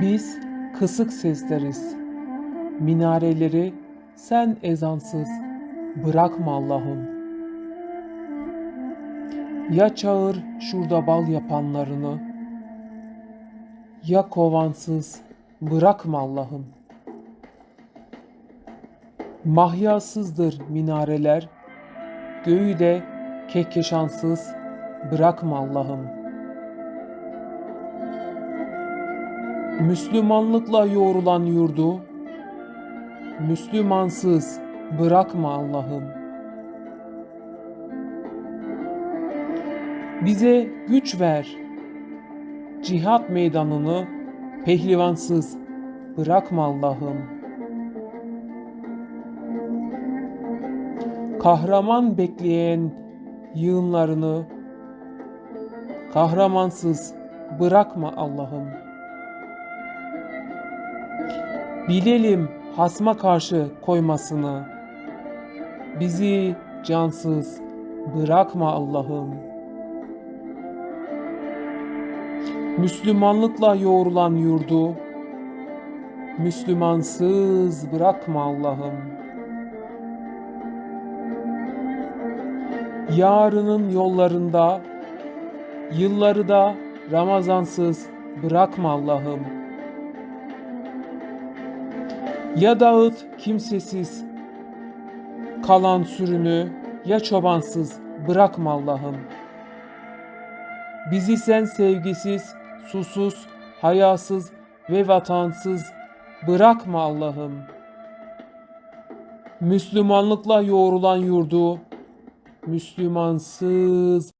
Biz kısık sesleriz. Minareleri sen ezansız bırakma Allah'ım. Ya çağır şurada bal yapanlarını, ya kovansız bırakma Allah'ım. Mahyasızdır minareler, göğü de kehkeşansız bırakma Allah'ım. Müslümanlıkla yoğrulan yurdu, Müslümansız bırakma Allah'ım. Bize güç ver. Cihat meydanını pehlivansız bırakma Allah'ım. Kahraman bekleyen yığınlarını kahramansız bırakma Allah'ım. Bilelim hasma karşı koymasını. Bizi cansız bırakma Allah'ım. Müslümanlıkla yoğrulan yurdu Müslümansız bırakma Allah'ım. Yarının yollarında yılları da Ramazansız bırakma Allah'ım. Ya dağıt kimsesiz kalan sürünü ya çobansız bırakma Allah'ım. Bizi sen sevgisiz, susuz, hayasız ve vatansız bırakma Allah'ım. Müslümanlıkla yoğrulan yurdu Müslümansız